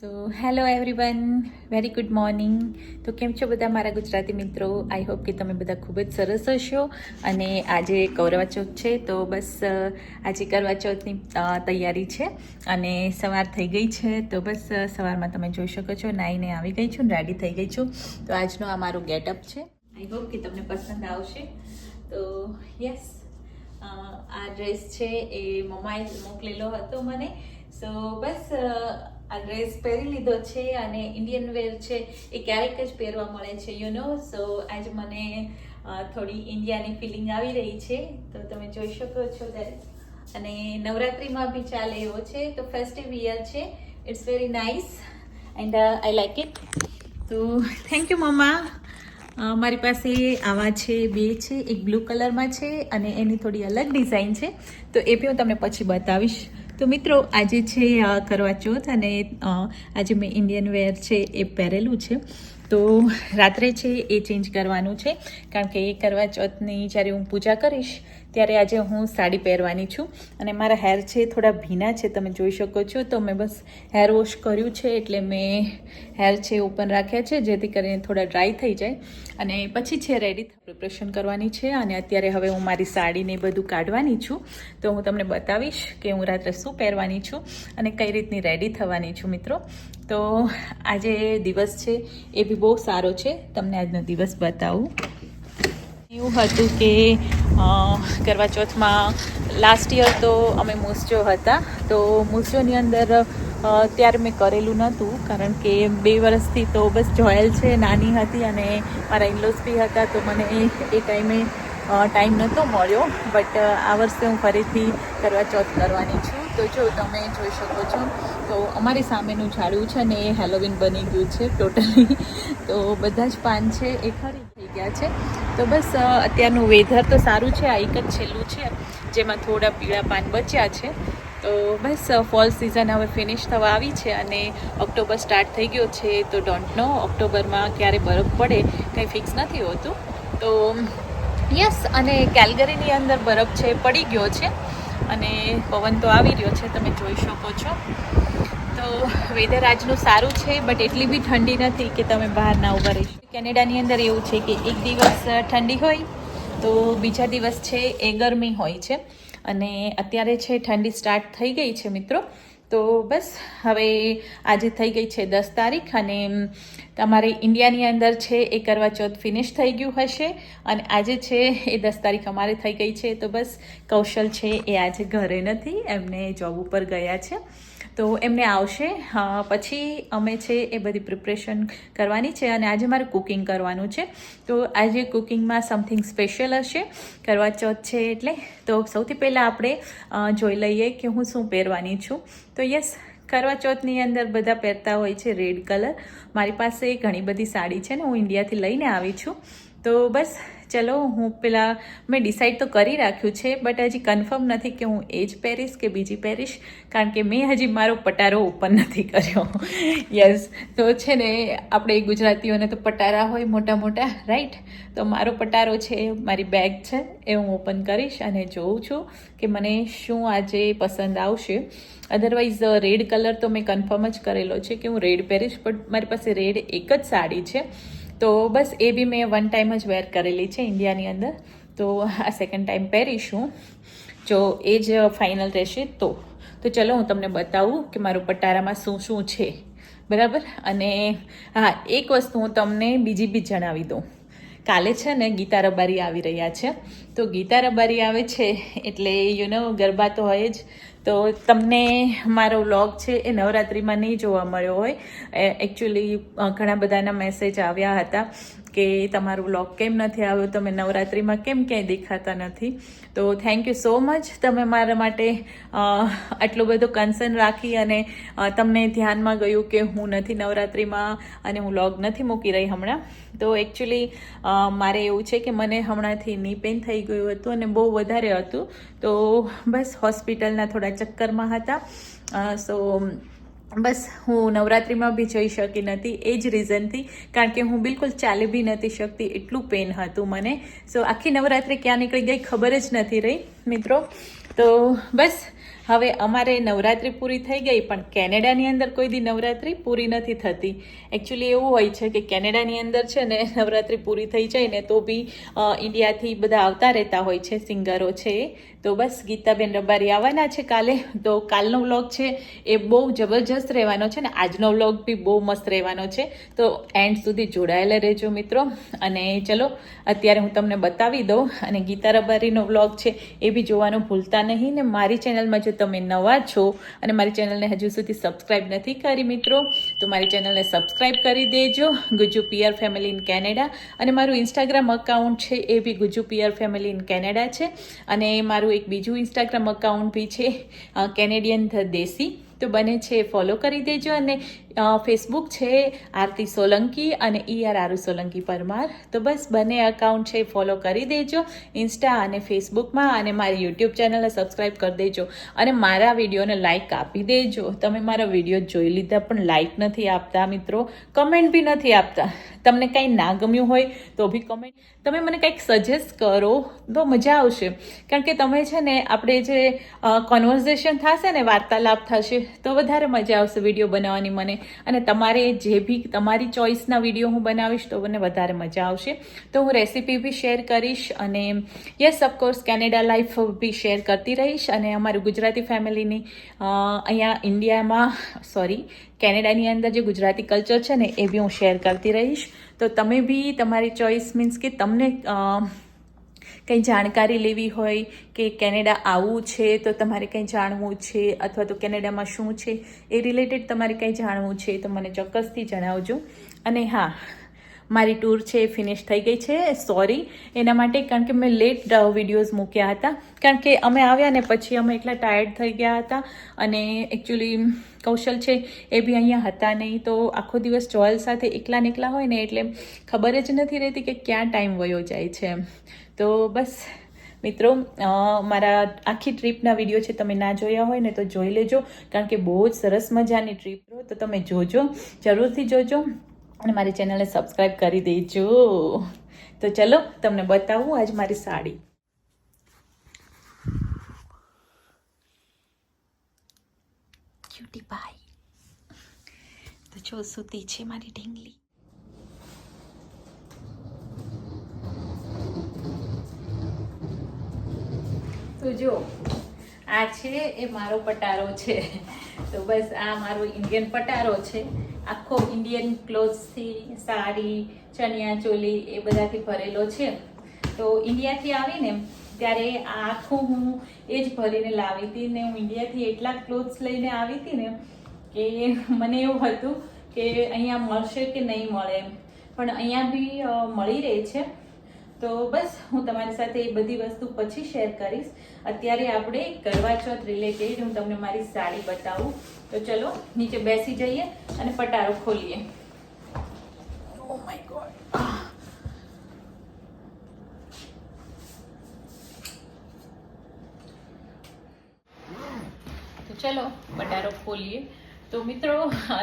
So hello everyone very good morning તો કેમ છો બધા મારા ગુજરાતી મિત્રો? આઈ હોપ કે તમે બધા ખૂબ જ સરસ હશો અને આજે કરવા ચોથ છે. તો બસ આજે કરવા ચોથની તૈયારી છે અને સવાર થઈ ગઈ છે. તો બસ સવારમાં તમે જોઈ શકો છો. નાઈને આવી ગઈ છું રેડી થઈ ગઈ છું. તો આજનો આ મારો ગેટઅપ છે. આઈ હોપ કે તમને પસંદ આવશે. તો યસ આ ડ્રેસ છે એ મમ્માએ મોકલેલો હતો મને. સો બસ આ ડ્રેસ પહેરી લીધો છે અને ઇન્ડિયન વેર છે, એ ક્યારેક જ પહેરવા મળે છે યુ નો સો આજ મને થોડી ઇન્ડિયાની ફિલિંગ આવી રહી છે. તો તમે જોઈ શકો છો ત્યારે. અને નવરાત્રિમાં બી ચાલે એવો છે. તો ફેસ્ટિવ યર છે. It's very nice and I like it તો થેન્ક યુ મમ્મા મારી પાસે આવા છે, બે છે. એક બ્લુ કલરમાં છે અને એની થોડી અલગ ડિઝાઇન છે. તો એ બી હું તમને પછી બતાવીશ. તો મિત્રો, આજે છે કરવા ચોથ અને આજે મેં ઇન્ડિયન વેર છે, એ પહેરેલું છે. તો રાત્રે છે, એ ચેન્જ કરવાનું છે. કારણ કે એ કરવા ચોથની જ્યારે હું પૂજા કરીશ ત્યારે આજે હું સાડી પહેરવાની છું અને મારા હેર છે થોડા ભીના છે, તમે જોઈ શકો છો. તો મેં બસ હેર વોશ કર્યું છે એટલે મેં હેર છે ઓપન રાખ્યા છે, જેથી કરીને થોડા ડ્રાય થઈ જાય. અને પછી છે રેડી પ્રિપરેશન કરવાની છે અને અત્યારે હવે હું મારી સાડીને બધું કાઢવાની છું. તો હું તમને બતાવીશ કે હું રાત્રે શું પહેરવાની છું અને કઈ રીતની રેડી થવાની છું મિત્રો. તો આજે દિવસ છે એ બી બહુ સારો છે. તમને આજનો દિવસ બતાવું. એવું હતું કે કરવા ચોથમાં લાસ્ટ યર તો અમે મૂસજો હતા. તો મૂસજોની અંદર ત્યારે મેં કરેલું નહોતું, કારણ કે બે વર્ષથી તો બસ જોયેલ છે, નાની હતી અને મારા ઇન્લોઝ બી હતા, તો મને એ ટાઈમે ટાઈમ નહોતો મળ્યો. બટ આ વર્ષે હું ફરીથી કરવા ચોથ કરવાની છું. તો જો તમે જોઈ શકો છો, તો અમારી સામેનું ઝાડવું છે ને એ હેલોવીન બની ગયું છે ટોટલી તો બધા જ પાન છે, એ ખરી. ગયા છે. તો બસ અત્યારનું વેધર તો સારું છે, આ એક જ છેલ્લું છે, જેમાં થોડા પીળા પાન બચ્યા છે. તો બસ ફોલ સિઝન હવે ફિનિશ થવા આવી છે અને ઓક્ટોબર સ્ટાર્ટ થઈ ગયો છે, તો ડોન્ટ નો ઓક્ટોબરમાં ક્યારે બરફ પડે, કંઈ ફિક્સ નથી હોતું. તો યસ અને કેલગરીની અંદર બરફ છે, પડી ગયો છે. અને પવન તો આવી રહ્યો છે, તમે જોઈ શકો છો. તો વેધર આજનું સારું છે બટ એટલી બી ઠંડી નથી કે તમે બહાર ના ઊભા રહી શકો. કેનેડાની અંદર એવું છે કે એક દિવસ ઠંડી હોય તો બીજા દિવસ છે એ ગરમી હોય છે. અને અત્યારે છે ઠંડી સ્ટાર્ટ થઈ ગઈ છે મિત્રો. તો બસ, હવે આજે થઈ ગઈ છે દસ તારીખ અને તમારે ઇન્ડિયાની અંદર છે એ કરવા ચોથ ફિનિશ થઈ ગયું હશે. અને આજે છે એ દસ તારીખ અમારે થઈ ગઈ છે. તો બસ, કૌશલ છે એ આજે ઘરે નથી, એમને જોબ ઉપર ગયા છે. તો એમને આવશે. પછી અમે છે એ બધી પ્રિપરેશન કરવાની છે અને આજે મારે કુકિંગ કરવાનું છે. તો આજે કુકિંગમાં સમથિંગ સ્પેશિયલ હશે. કરવા ચોથ છે એટલે. તો સૌથી પહેલાં આપણે જોઈ લઈએ કે હું શું પહેરવાની છું. તો યસ કરવા ચોથની અંદર બધા પહેરતા હોય છે રેડ કલર મારી પાસે ઘણી બધી સાડી છે ને હું ઇન્ડિયાથી લઈને આવી છું. તો બસ ચલો, હું પેલા, મેં ડિસાઈડ તો કરી રાખ્યું છે બટ હજી કન્ફર્મ નથી કે હું એ જ પહેરીશ કે બીજી પહેરીશ, કારણ કે મેં હજી મારો પટારો ઓપન નથી કર્યો. યસ તો છે ને, આપણે ગુજરાતીઓને તો પટારા હોય મોટા મોટા રાઈટ તો મારો પટારો છે, મારી બેગ છે, એ હું ઓપન કરીશ અને જોઉં છું કે મને શું આજે પસંદ આવશે. અધરવાઇઝ રેડ કલર તો મેં કન્ફર્મ જ કરેલો છે કે હું રેડ પહેરીશ બટ મારી પાસે રેડ એક જ સાડી છે. તો બસ એ બી મેં વન ટાઈમ જ વેર કરેલી છે ઇન્ડિયાની અંદર. તો આ સેકન્ડ ટાઈમ પહેરીશું. જો એ જ ફાઇનલ રહેશે તો. તો ચલો હું તમને બતાવું કે મારું પટારામાં શું શું છે. બરાબર? અને હા, એક વસ્તુ હું તમને બીજી બી જણાવી દઉં. કાલે છે ને ગીતા રબારી આવી રહ્યા છે. તો ગીતા રબારી આવે છે એટલે યુ નો ગરબા તો હોય જ. તો તમને મારો વ્લોગ છે એ નવરાત્રિમાં નહીં જોવા મળ્યો હોય. એકચ્યુઅલી ઘણા બધાના મેસેજ આવ્યા હતા. કે તમારું વ્લોગ કેમ નથી આવ્યો, તમે નવરાત્રિમાં કેમ ક્યાંય દેખાતા નથી? તો થેન્ક યુ સો મચ તમે મારા માટે આટલું બધો કન્સર્ન રાખી અને તમને ધ્યાનમાં ગયું કે હું નથી નવરાત્રિમાં અને હું વ્લોગ નથી મૂકી રહી હમણાં. તો એકચ્યુઅલી મારે એવું છે કે મને હમણાંથી ની પેન થઈ ગયું હતું અને બહુ વધારે હતું. તો બસ હોસ્પિટલના થોડા ચક્કરમાં હતા. સો બસ, હું નવરાત્રિમાં બી જઈ શકી નથી, એ જ રીઝનથી કારણ કે હું બિલકુલ ચાલી બી નથી શકતી, એટલું પેન હતું મને. સો આખી નવરાત્રિ ક્યાં નીકળી ગઈ ખબર જ નથી રહી, મિત્રો. તો, બસ, હવે અમારે નવરાત્રિ પૂરી થઈ ગઈ, પણ કેનેડાની અંદર કોઈ દી નવરાત્રિ પૂરી નથી થતી. એકચ્યુઅલી એવું હોય છે કે કેનેડાની અંદર છે ને, નવરાત્રિ પૂરી થઈ જાય ને, તો બી ઇન્ડિયાથી બધા આવતા રહેતા હોય છે, સિંગરો છે. તો બસ ગીતાબેન રબારી આવવાના છે કાલે. તો કાલનો વ્લોગ છે એ બહુ જબરજસ્ત રહેવાનો છે ને આજનો વ્લોગ બી બહુ મસ્ત રહેવાનો છે. તો એન્ડ સુધી જોડાયેલા રહેજો મિત્રો. અને ચલો, અત્યારે હું તમને બતાવી દઉં. અને ગીતા રબારીનો વ્લોગ છે એ બી જોવાનું ભૂલતા નહીં ને મારી ચેનલમાં જો તમે નવા છો અને મારી ચેનલને હજુ સુધી સબસ્ક્રાઈબ નથી કરી મિત્રો, તો મારી ચેનલને સબસ્ક્રાઈબ કરી દેજો. ગુજુ પિયર ફેમિલી ઇન કેનેડા. અને મારું ઇન્સ્ટાગ્રામ અકાઉન્ટ છે એ બી ગુજુ પિયર ફેમિલી ઇન કેનેડા છે. અને મારું એક બીજું ઇન્સ્ટાગ્રામ અકાઉન્ટ બી છે કેનેડિયન ધ દેસી તો બને છે ફોલો કરી દેજો અને ફેસબુક છે, આરતી સોલંકી અને ઈ આર આરુ સોલંકી પરમાર. તો બસ બંને અકાઉન્ટ છે ફોલો કરી દેજો ઇન્સ્ટા અને ફેસબુકમાં અને મારી યુટ્યુબ ચેનલને સબસ્ક્રાઈબ કરી દેજો. અને મારા વિડીયોને લાઇક આપી દેજો. તમે મારા વીડિયો જોઈ લીધા પણ લાઇક નથી આપતા મિત્રો કમેન્ટ બી નથી આપતા. તમને કંઈ ના ગમ્યું હોય તો બી કમેન્ટ તમે મને કંઈક સજેસ્ટ કરો, તો મજા આવશે. કારણ કે તમે છે ને આપણે જે કોન્વર્ઝેશન થશે ને વાર્તાલાપ થશે, તો વધારે મજા આવશે વીડિયો બનાવવાની મને. અને તમારે જે બી તમારી ચોઈસના વીડિયો હું બનાવીશ તો મને વધારે મજા આવશે. તો હું રેસીપી બી શેર કરીશ અને yes of course Canada life B share કરતી રહીશ અને અમારું ગુજરાતી ફેમિલીની અહીંયા ઇન્ડિયામાં સોરી કેનેડાની અંદર જે ગુજરાતી કલ્ચર છે ને, એ બી હું શેર કરતી રહીશ. તો તમે બી તમારી ચોઈસ મીન્સ કે તમને કંઈ જાણકારી લેવી હોય કે કેનેડા આવવું છે તો તમારે કંઈ જાણવું છે અથવા તો કેનેડામાં શું છે એ રિલેટેડ તમારે કંઈ જાણવું છે તો મને ચોક્કસથી જણાવજો. અને હા, મારી ટૂર છે એ ફિનિશ થઈ ગઈ છે. સોરી એના માટે કારણ કે મેં લેટ વિડીયોઝ મૂક્યા હતા. કારણ કે અમે આવ્યા ને પછી અમે એટલા ટાયર્ડ થઈ ગયા હતા. અને એકચ્યુઅલી કૌશલ છે એ બી અહીંયા હતા નહીં. તો આખો દિવસ જોયલ સાથે એકલા ને હોય ને એટલે ખબર જ નથી રહેતી કે ક્યાં ટાઈમ વયો જાય છે. તો બસ, મિત્રો મારા આખી ટ્રીપના વીડિયો છે, તમે ના જોયા હોય ને તો જોઈ લેજો, કારણ કે બહુ જ સરસ મજાની ટ્રીપ તો તમે જોજો, જરૂરથી જોજો, અને મારી ચેનલને સબસ્ક્રાઈબ કરી દેજો. તો ચલો, તમને બતાવું આજ મારી સાડી. ક્યુટી તો જો, સુતી છે મારી ઢીંગલી. તો જો, આ છે, એ મારો પટારો છે. તો બસ આ મારો ઇન્ડિયન પટારો છે. આખો ઇન્ડિયન ક્લોથ્સથી સાડી, ચણિયા ચોલી એ બધાથી ભરેલો છે. તો ઇન્ડિયાથી આવીને ત્યારે આ આખું હું એ જ ભરીને લાવી હતી ને હું ઇન્ડિયાથી એટલા ક્લોથ્સ લઈને આવી હતી ને કે મને એવું હતું કે અહીંયા મળશે કે નહીં મળે પણ અહીંયા બી મળી રહે છે. તો બસ હું તમારી સાથે એ બધી વસ્તુ પછી શેર કરીશ. અત્યારે આપણે કરવા ચોથ રિલેટેડ હું તમને મારી સાડી બતાવું. તો ચલો નીચે બેસી જઈએ અને પટારો ખોલીએ. ઓ માય ગોડ તો ચલો પટારો ખોલીએ. તો મિત્રો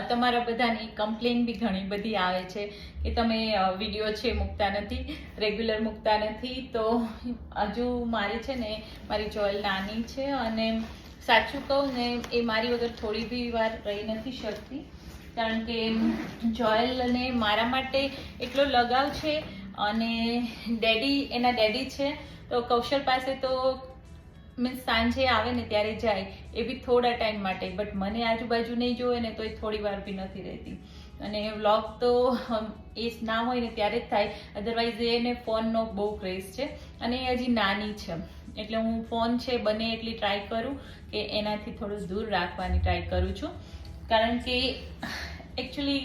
તમારા બધાની કમ્પ્લેન બી ઘણી બધી આવે છે કે તમે વીડિયો છે મૂકતા નથી રેગ્યુલર મૂકતા નથી. તો હજુ મારી છે ને, મારી જોયલ નાની છે અને સાચું કહું ને, એ મારી વગર થોડી બી વાર રહી નથી શકતી. કારણ કે જોયલને મારા માટે એટલો લગાવ છે અને ડેડી, એના ડેડી છે. તો કૌશલ પાસે તો મીન્સ સાંજે આવે ને ત્યારે જાય, એ બી થોડા ટાઈમ માટે. બટ મને આજુબાજુ નહીં જોવે ને તો એ થોડી વાર બી નથી રહેતી. અને વ્લોગ તો એ ના હોય ને ત્યારે જ થાય. અધરવાઇઝ એને ફોનનો બહુ ક્રેઝ છે અને એ હજી નાની છે. એટલે હું ફોન છે બને એટલી ટ્રાય કરું કે એનાથી થોડું દૂર રાખવાની ટ્રાય કરું છું. કારણ કે એકચ્યુઅલી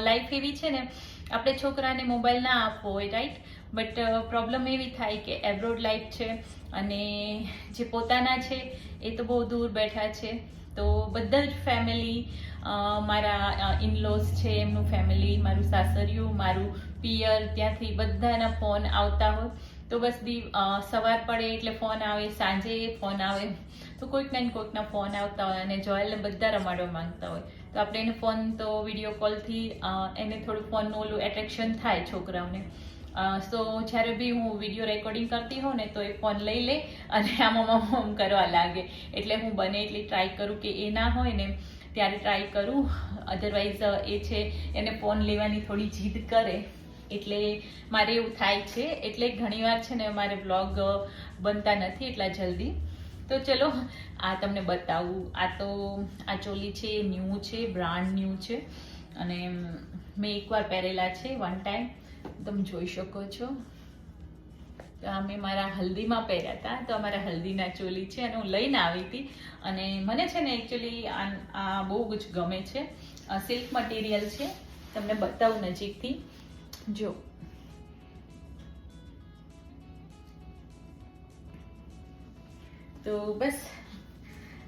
લાઈફ એવી છે ને, આપણે છોકરાને મોબાઈલ ના આપવો હોય રાઈટ બટ પ્રોબ્લેમ એવી થાય કે એબ્રોડ લાઈફ છે અને જે પોતાના છે એ તો બહુ દૂર બેઠા છે. તો બધા જ ફેમિલી મારા ઇનલોઝ છે, એમનું ફેમિલી મારું સાસરિયું, મારું પિયર, ત્યાંથી બધાના ફોન આવતા હોય. તો બસ દી સવાર પડે એટલે ફોન આવે, સાંજે ફોન આવે. તો કોઈક ને કોઈકના ફોન આવતા હોય અને જોયેલને બધા રમાડવા માંગતા હોય. તો આપણે એને ફોન તો વીડિયો કોલથી એને થોડું ફોનનું ઓલું એટ્રેક્શન થાય છોકરાઓને. સો જ્યારે બી હું વીડિયો રેકોર્ડિંગ કરતી હોઉં ને તો એ ફોન લઈ લે અને આમાં આમ કરવા લાગે. એટલે હું બને એટલી ટ્રાય કરું કે એ ના હોય ને ત્યારે ટ્રાય કરું. અધરવાઇઝ એ છે, એને ફોન લેવાની થોડી જીદ કરે. એટલે મારે એવું થાય છે. એટલે ઘણીવાર છે ને મારે બ્લોગ બનતા નથી એટલા જલ્દી. તો ચલો, આ તમને બતાવું. આ તો આ ચોલી છે એ ન્યૂ છે બ્રાન્ડ ન્યૂ છે. અને મેં એકવાર પહેરેલા છે વન ટાઈમ તમે જોઈ શકો છો. તો આ મેં મારા હલ્દીમાં પહેર્યા હતા. તો અમારા હલ્દીના ચોલી છે અને હું લઈને આવી હતી. અને મને છે ને એકચ્યુઅલી આ બહુ જ ગમે છે. સિલ્ક મટીરિયલ છે. તમને બતાવું નજીકથી. જો. તો બસ,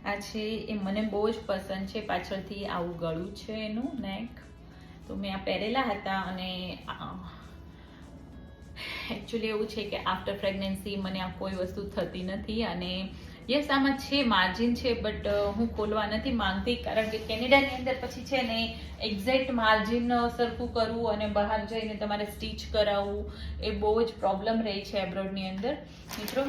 આ છે એ મને બહુ જ પસંદ છે. પાછળથી આવું ગળું છે એનું નેક તો મેં આ પહેરેલા હતા અને એકચ્યુઅલી એવું છે કે આફ્ટર પ્રેગ્નન્સી મને આ કોઈ વસ્તુ થતી નથી અને યસ આમાં છે માર્જિન છે બટ હું ખોલવા નથી માંગતી, કારણ કે કેનેડાની અંદર પછી છે ને એક્ઝેક્ટ માર્જિન સરખું કરવું અને બહાર જઈને તમારે સ્ટીચ કરાવવું એ બહુ જ પ્રોબ્લેમ રહે છે એબ્રોડની અંદર. મિત્રો,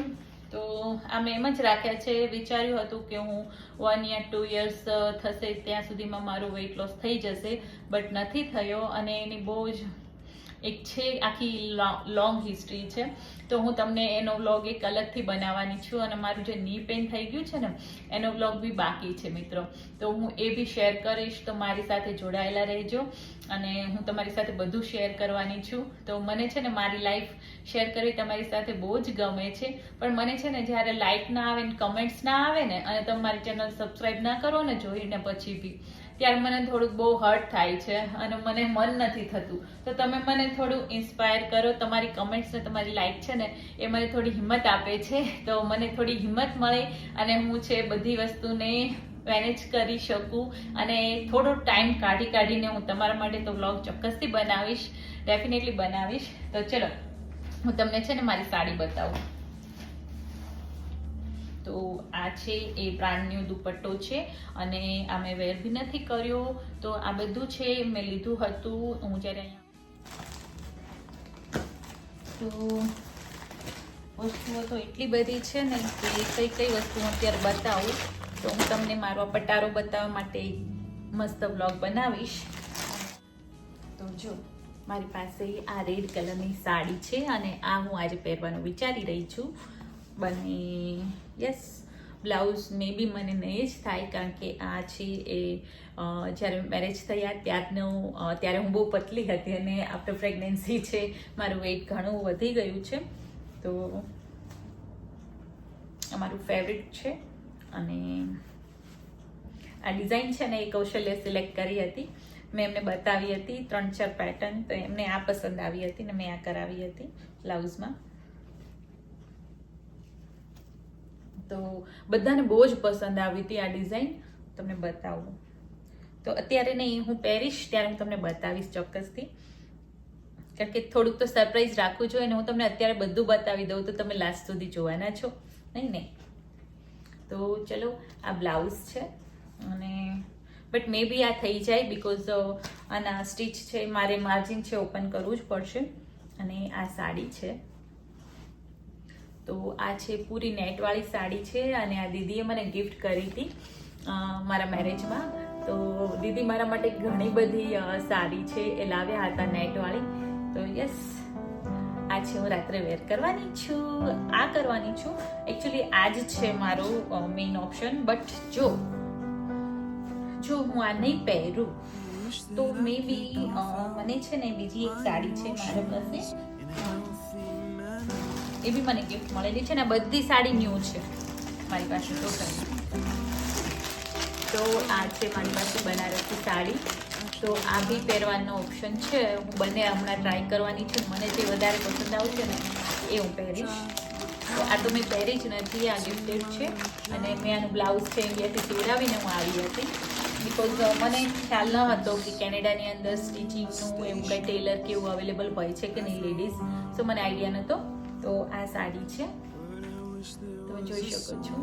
તો આ મેં એમ જ રાખ્યા છે. વિચાર્યું હતું કે હું વન યર ટુ યર્સ થશે ત્યાં સુધીમાં મારું વેઇટ લોસ થઈ જશે બટ નથી થયો અને એની બહુ જ એક છે, આખી લોંગ હિસ્ટ્રી છે. તો હું તમને એનો વ્લોગ એક અલગથી બનાવવાની છું અને મારું જે ની પેન થઈ ગયું છે ને, એનો વ્લોગ બી બાકી છે મિત્રો. તો હું એ બી શેર કરીશ, તો મારી સાથે જોડાયેલા રહેજો. અને હું તમારી સાથે બધું શેર કરવાની છું. તો મને છે ને મારી લાઈફ શેર કરવી તમારી સાથે બહુ જ ગમે છે. પણ મને છે ને જ્યારે લાઈક ના આવે ને કમેન્ટ્સ ના આવે ને, અને તમે મારી ચેનલ સબસ્ક્રાઈબ ના કરો ને, જોઈને પછી બી. ત્યારે મને થોડુંક બહુ હર્ટ થાય છે અને મને મન નથી થતું. તો તમે મને થોડું ઇન્સ્પાયર કરો, તમારી કમેન્ટ્સ ને તમારી લાઈક છે ને, એ મને થોડી હિંમત આપે છે. તો મને થોડી હિંમત મળે અને હું છે બધી વસ્તુને મેનેજ કરી શકું અને થોડો ટાઈમ કાઢી કાઢીને હું તમારા માટે તો વ્લોગ ચોક્કસથી બનાવીશ ડેફિનેટલી બનાવીશ. તો ચલો, હું તમને છે ને મારી સાડી બતાવું. તો આ છે એ બ્રાન્ડન્યુ દુપટ્ટો છે અને આ મેં વેર બી નથી કર્યો. તો આ બધું છે મેં લીધું હતું. હું જ્યારે અહીંયા તો વસ્તુઓ તો એટલી બધી છે ને કે કઈ કઈ વસ્તુ અત્યારે બતાવું. તો હું તમને મારો પટારો બતાવવા માટે મસ્ત બ્લોગ બનાવીશ. તો જો, મારી પાસે આ રેડ કલરની સાડી છે અને આ હું આજે પહેરવાનું વિચારી રહી છું. બને. યસ બ્લાઉઝ મે બી મને નહીં જ થાય કારણ કે આ છે એ જ્યારે મેરેજ થયા ત્યારનું ત્યારે હું બહુ પતલી હતી અને આફ્ટર પ્રેગ્નન્સી છે, મારું વેઇટ ઘણું વધી ગયું છે. તો અમારું ફેવરિટ છે અને આ ડિઝાઇન છે ને એ કૌશલ્ય સિલેક્ટ કરી હતી. મેં એમને બતાવી હતી ત્રણ ચાર પેટર્ન તો એમને આ પસંદ આવી હતી ને મેં આ કરાવી હતી બ્લાઉઝમાં. તો બધાને બહુ જ પસંદ આવી હતી આ ડિઝાઇન. તમને બતાવું. તો અત્યારે નહીં, હું પહેરીશ, ત્યારે હું તમને બતાવીશ ચોક્કસથી. કારણ કે થોડુંક તો સરપ્રાઈઝ રાખવું જોઈએ ને હું તમને અત્યારે બધું બતાવી દઉં તો તમે લાસ્ટ સુધી જોવાના છો. નહીં ને? તો ચલો, આ બ્લાઉઝ છે અને બટ મે બી આ થઈ જાય બિકોઝ આના સ્ટીચ છે, મારે માર્જિન છે, ઓપન કરવું જ પડશે. અને આ સાડી છે. તો આ છે પૂરી નેટવાળી સાડી છે અને આ દીદીએ મને ગિફ્ટ કરી હતી મારા મેરેજમાં તો દીદી મારા માટે ઘણી બધી સાડી છે એ લાવ્યા હતા નેટવાળી. તો યસ આ છે હું રાત્રે વેર કરવાની છું. આ કરવાની છું. એકચ્યુઅલી આ જ છે મારો મેઇન ઓપ્શન બટ જો જો હું આ નહીં પહેરું, તો મે બી મને છે ને બીજી એક સાડી છે મારા પાસે. એ બી મને ગિફ્ટ મળેલી છે ને બધી સાડી ન્યૂ છે. મારી પાસે ટોટલ તો આ છે મારી પાસે બનારસી સાડી. તો આ બી પહેરવાનો ઓપ્શન છે. હું બંને હમણાં ટ્રાય કરવાની છું. મને જે વધારે પસંદ આવશે ને, એ હું પહેરીશ. તો આ તો મેં પહેરી જ નથી, આ ગિફ્ટેડ છે. અને મેં આનું બ્લાઉઝ છે ઇન્ડિયાથી સીવડાવીને હું આવી હતી. બિકોઝ મને ખ્યાલ ન હતો કે કેનેડાની અંદર સ્ટિચિંગનું એવું કંઈ ટેલર કે એવું અવેલેબલ હોય છે કે નહીં લેડીઝ સો મને આઈડિયા નહોતો. તો આ સાડી છે. તમે જોઈ શકો છો.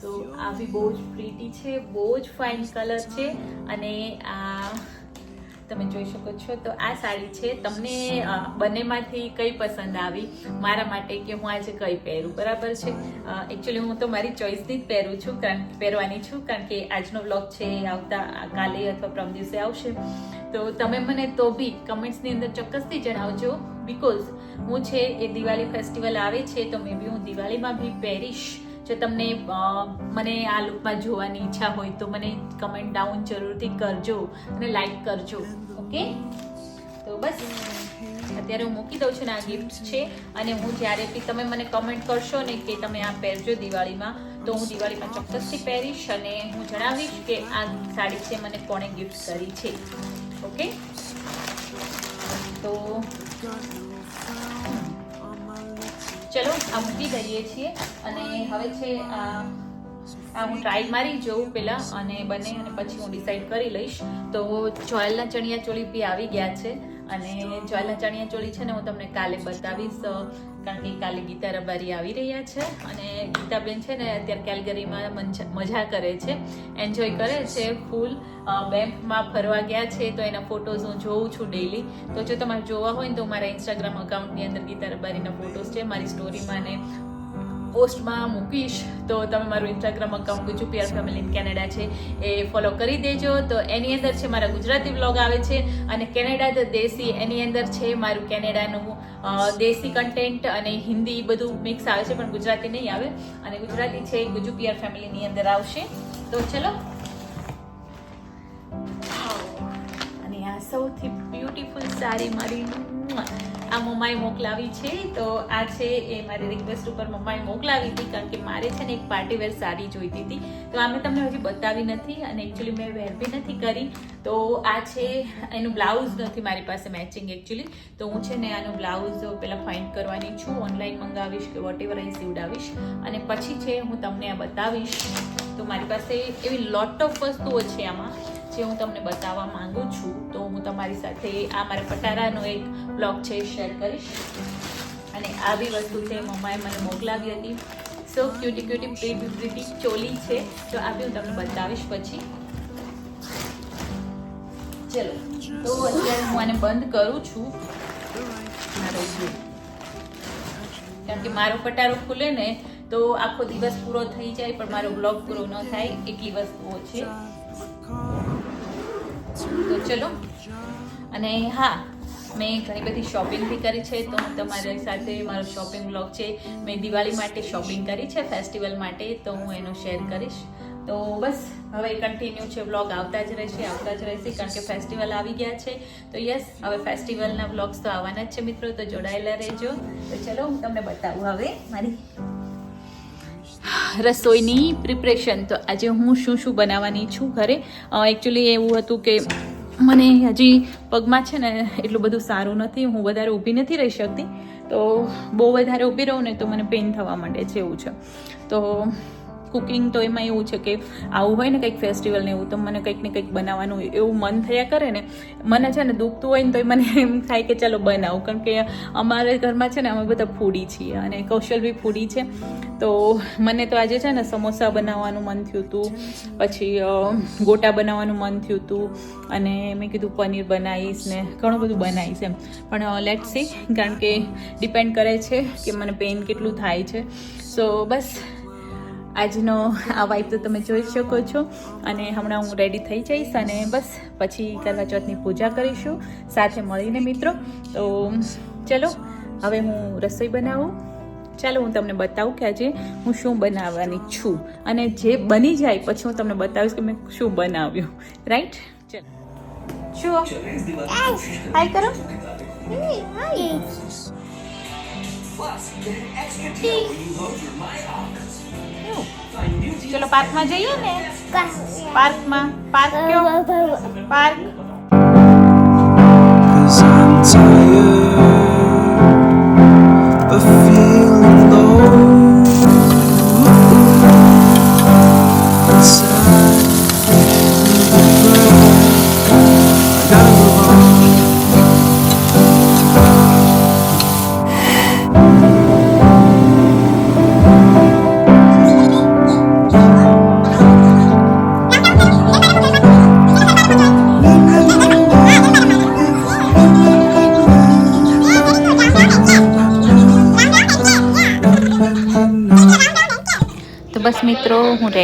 સો આ બી બહુ જ પ્રીટી છે, બહુ જ ફાઇન કલર છે અને આ તમે જોઈ શકો છો. તો આ સાડી છે. તમને બંનેમાંથી કઈ પસંદ આવી? મારા માટે કે હું આજે કઈ પહેરું? બરાબર છે? એકચ્યુઅલી હું તો મારી ચોઈસની જ પહેરું છું, કારણ, પહેરવાની છું, કારણ કે આજનો વ્લોગ છે, આવતા કાલે અથવા પ્રમ દિવસે આવશે. તો તમે મને તો બી કમેન્ટ્સની અંદર ચોક્કસથી જણાવજો બિકોઝ હું છે એ દિવાળી ફેસ્ટિવલ આવે છે, તો મે બી હું દિવાળીમાં બી પહેરીશ. જો તમને મને આ લુકમાં જોવાની ઈચ્છા હોય તો મને કમેન્ટ ડાઉન જરૂરથી કરજો અને લાઈક કરજો ઓકે તો બસ, અત્યારે હું મૂકી દઉં છું ને આ ગિફ્ટ છે. અને હું જ્યારે બી તમે મને કમેન્ટ કરશો ને કે તમે આ પહેરજો દિવાળીમાં, તો હું દિવાળીમાં ચોક્કસથી પહેરીશ અને હું જણાવીશ કે આ સાડી છે, મને કોણે ગિફ્ટ કરી છે. ઓકે? તો ચલો, આ મૂકી દઈએ છીએ અને હવે છે, આ હું ટ્રાય મારી જોઉં પહેલાં અને બને અને પછી હું ડિસાઈડ કરી લઈશ. તો જોયેલના ચણિયા ચોળી બી આવી ગયા છે અને જોયેલના ચણિયા ચોળી છે ને હું તમને કાલે બતાવીશ. કારણ કે કાલે ગીતા રબારી આવી રહ્યા છે અને ગીતાબેન છે ને અત્યારે કેલગરીમાં મંજા- કરે છે. એન્જોય કરે છે ફૂલ. બેમ્પમાં ફરવા ગયા છે તો એના ફોટોઝ હું જોઉં છું ડેઈલી તો જો તમારે જોવા હોય ને તો મારા ઇન્સ્ટાગ્રામ અકાઉન્ટની અંદર ગીતા રબારીના ફોટોઝ છે. મારી સ્ટોરીમાં ને પોસ્ટમાં મૂકીશ, તો તમે મારું Instagram account Gujju PR family in Canada છે, એ ફોલો કરી દેજો. તો એની અંદર છે મારા ગુજરાતી વ્લોગ આવે છે, અને કેનેડા ધ દેશી એની અંદર છે મારું કેનેડાનું દેશી કન્ટેન્ટ અને હિન્દી બધું મિક્સ આવે છે, પણ ગુજરાતી નહીં આવે. અને ગુજરાતી છે એ ગુજુ ફેમિલીની અંદર આવશે. તો ચલો. અને આ સૌથી બ્યુટીફુલ સારી મારી. આ મમ્માએ મોકલાવી છે. તો આ છે એ મારી રિક્વેસ્ટ ઉપર મમ્માએ મોકલાવી હતી, કારણ કે મારે છે ને એક પાર્ટી વેર સારી જોઈતી હતી. તો આ મેં તમને હજી બતાવી નથી અને એકચ્યુઅલી મેં વેર બી નથી કરી. તો આ છે, એનું બ્લાઉઝ નથી મારી પાસે મેચિંગ એકચ્યુઅલી તો હું છે ને આનું બ્લાઉઝ પહેલાં ફાઇન્ડ કરવાની છું ઓનલાઈન મંગાવીશ કે વોટ એવર અહીં સીવડાવીશ. અને પછી છે હું તમને આ બતાવીશ. તો મારી પાસે એવી લોટ ઓફ વસ્તુઓ છે આમાં. જે હું તમને બતાવવા માંગુ છું, તો હું તમારી સાથે આ મારા પટારાનો એક બ્લોગ છે શેર કરીશ. અને આવી વસ્તુ છે મમ્માએ મને મોકલાવી હતી. So cutie cutie pretty pretty choli છે. તો આ બી હું તમને બતાવીશ પછી. ચલો, તો અત્યારે હું આને બંધ કરું છું. કારણ કે મારો પટારો ખુલે ને, તો આખો દિવસ પૂરો થઈ જાય, પણ મારો બ્લોગ પૂરો ન થાય, એટલી વસ્તુઓ છે. તો ચલો. અને હા, મેં ઘણી બધી શોપિંગ બી કરી છે, તો હું તમારી સાથે મારો શોપિંગ બ્લોગ છે, મેં દિવાળી માટે શોપિંગ કરી છે ફેસ્ટિવલ માટે, તો હું એનો શેર કરીશ. તો બસ, હવે કન્ટિન્યુ છે બ્લોગ આવતા જ રહેશે, આવતા જ રહેશે, કારણ કે ફેસ્ટિવલ આવી ગયા છે. તો યસ હવે ફેસ્ટિવલના બ્લોગ્સ તો આવવાના જ છે મિત્રો, તો જોડાયેલા રહેજો. તો ચલો, હું તમને બતાવું હવે મારી રસોઈની પ્રિપરેશન તો આજે હું શું શું બનાવવાની છું ઘરે? એકચ્યુઅલી એવું હતું કે મને હજી પગમાં છે ને એટલું બધું સારું નથી, હું વધારે ઊભી નથી રહી શકતી. તો બહુ વધારે ઊભી રહું ને તો મને પેઇન થવા માંડે છે એવું છે. તો કુકિંગ તો એમાં એવું છે કે આવું હોય ને કંઈક ફેસ્ટિવલ ને એવું, તો મને કંઈક ને કંઈક બનાવવાનું એવું મન થયા કરે ને, મને છે ને દુખતું હોય ને તો મને એમ થાય કે ચાલો બનાવું, કારણ કે અમારે ઘરમાં છે ને અમે બધા ફૂડી છીએ અને કૌશલ બી ફૂડી છે. તો મને તો આજે છે ને સમોસા બનાવવાનું મન થયું હતું, પછી ગોટા બનાવવાનું મન થયું હતું, અને મેં કીધું પનીર બનાવીશ ને, ઘણું બધું બનાવીશ એમ. પણ લેટ સી કારણ કે ડિપેન્ડ કરે છે કે મને પેઇન કેટલું થાય છે. સો બસ આજનો આ વાઇફ તો તમે જોઈ શકો છો. અને હમણાં હું રેડી થઈ જઈશ અને બસ પછી કરવા ચોથની પૂજા કરીશું. સાથે મળીને મિત્રો. તો ચલો હવે હું રસોઈ બનાવું. ચાલો હું તમને બતાવું કે આજે હું શું બનાવવાની છું. અને જે બની જાય પછી હું તમને બતાવીશ કે મેં શું બનાવ્યું. રાઈટ ચલો. શું હાય કરો. ચલો પાર્કમાં જઈએ ને? પાર્કમાં? પાર્ક કયો? પાર્ક.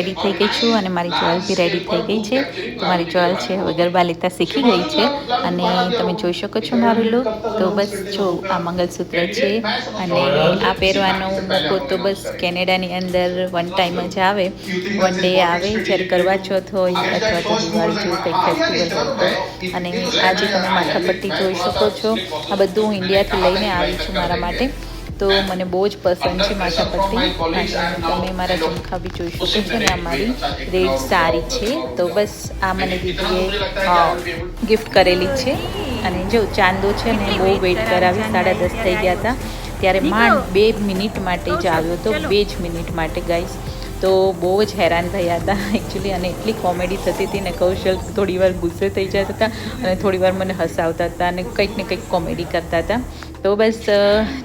રેડી થઈ ગઈ છું અને મારી જ્વેલ બી રેડી થઈ ગઈ છે. તો મારી જ્વેલ છે, હવે ગરબા લેતા શીખી ગઈ છે અને તમે જોઈ શકો છો મારું લુક તો બસ જો, આ મંગલસૂત્ર છે અને આ પહેરવાનો મોકો તો બસ કેનેડાની અંદર વન ટાઈમ જ આવે. વન ડે આવે, જ્યારે કરવા ચોથ હોય અથવા તો દિવાળી જેવું કંઈક ફેસ્ટિવલ હોય અને આજે તમે માથાપટ્ટી જોઈ શકો છો. આ બધું હું ઇન્ડિયાથી લઈને આવી છું મારા માટે. તો મને બહુ જ પસંદ છે માથાપટ્ટી. અને તમે મારા ઝુમખા બી જોઈ શકો છો ને અમારી રેટ સારી છે. તો બસ આ મને દીદીએ ગિફ્ટ કરેલી છે. અને જો ચાંદો છે ને બહુ વેઇટ કરાવી સાડા દસ થઈ ગયા હતા. ત્યારે માંડ બે મિનિટ માટે જ આવ્યો હતો. બે જ મિનિટ માટે ગાઈશ તો બહુ જ હેરાન થયા હતા એકચ્યુઅલી અને એટલી કોમેડી થતી હતી ને કૌશલ થોડી વાર ગુસ્સે થઈ જતા હતા અને થોડી વાર મને હસાવતા હતા અને કંઈક ને કંઈક કોમેડી કરતા હતા. તો બસ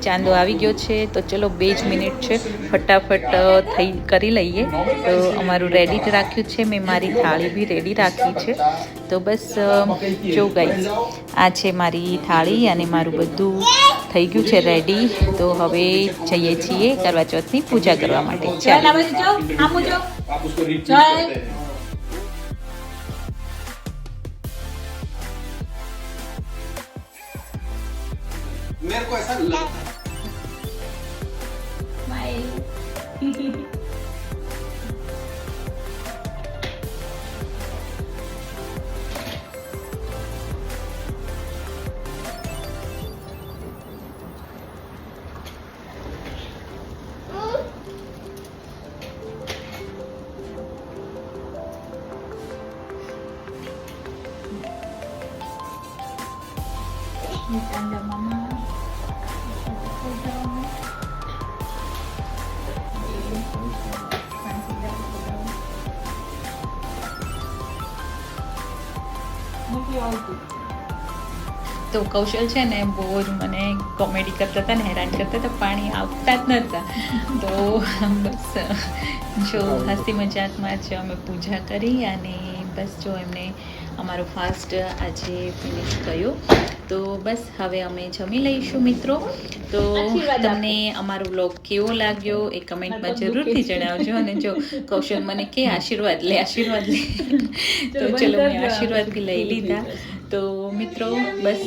ચાંદો આવી ગયો છે. તો ચલો, બે જ મિનિટ છે. ફટાફટ થઈ, કરી લઈએ. તો અમારું રેડી રાખ્યું છે. મેં મારી થાળી બી રેડી રાખી છે. તો બસ જો ગઈ આ છે મારી થાળી અને મારું બધું થઈ ગયું છે રેડી તો હવે જઈએ છીએ કરવા ચોથની પૂજા કરવા માટે. ચાલો. आप उसको रीड करते हैं मेरे को ऐसा लगता તો કૌશલ છે ને બહુ જ મને કોમેડી કરતા હતા ને હેરાન કરતા હતા પાણી આવતા જ નહોતા. તો બસ જો હસી મજાકમાં જ અમે પૂજા કરી અને બસ જો એમને અમારો ફાસ્ટ આજે ફિનિશ થયો તો બસ હવે અમે જમી લઈશું મિત્રો. તો તમને અમારો વ્લોગ કેવો લાગ્યો એ કમેન્ટમાં જરૂરથી જણાવજો. અને જો કૌશલ મને કે આશીર્વાદ લે આશીર્વાદ લે. તો ચલો મેં આશીર્વાદ બી લઈ લીધા. તો મિત્રો બસ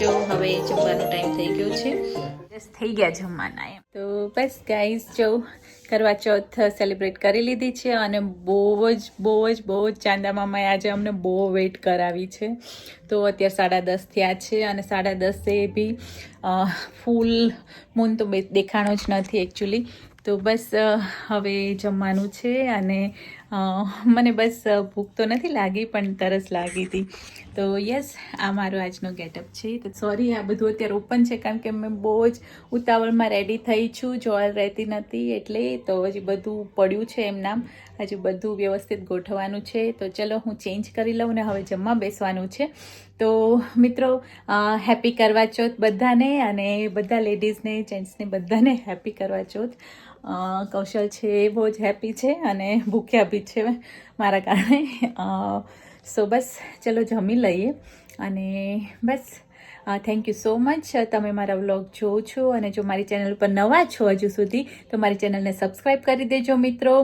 જો હવે જમવાનો ટાઈમ થઈ ગયો છે. બસ થઈ ગયા જમવાના એમ. તો બસ ગાઈઝ જો કરવા ચોથ સેલિબ્રેટ કરી લીધી છે અને બહુ જ બહુ જ બહુ જ ચાંદા મામાએ આજે અમને બહુ વેઇટ કરાવી છે. તો અત્યારે સાડા દસ થયા છે અને સાડા દસે બી ફૂલ મૂન તો બે- દેખાણો જ નથી એકચ્યુઅલી તો બસ હવે જમવાનું છે અને મને બસ ભૂખ તો નથી લાગી, પણ તરસ લાગી હતી. તો યસ, આ મારો આજનો ગેટઅપ છે. તો સોરી, આ બધું અત્યારે ઓપન છે, કારણ કે મેં બહુ જ ઉતાવળમાં રેડી થઈ છું. જોવાલ રહેતી નથી, એટલે તો હજી બધું પડ્યું છે એમ નામ. હજી બધું વ્યવસ્થિત ગોઠવવાનું છે. તો ચલો હું ચેન્જ કરી લઉં ને હવે જમવા બેસવાનું છે. તો મિત્રો હેપી કરવા ચોથ બધાને અને બધા લેડીઝને જેન્ટ્સને બધાને હેપી કરવા ચોથ. કૌશલ છે એ બહુ જ હેપી છે અને ભૂખ્યા બી છે મારા કારણે. સો બસ, ચલો જમી લઈએ અને બસ. થેન્ક યુ સો મચ તમે મારા વ્લોગ જોવો છો અને જો મારી ચેનલ પર નવા છો હજુ સુધી, તો મારી ચેનલને સબસ્ક્રાઈબ કરી દેજો મિત્રો.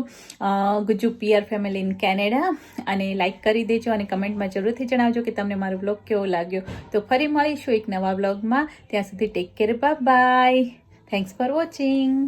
ગુજુ પિયર ફેમિલી ઇન કેનેડા અને લાઈક કરી દેજો અને કમેન્ટમાં જરૂરથી જણાવજો કે તમને મારો વ્લોગ કેવો લાગ્યો. તો ફરી મળીશું એક નવા વ્લોગમાં ત્યાં સુધી take care bye thanks for watching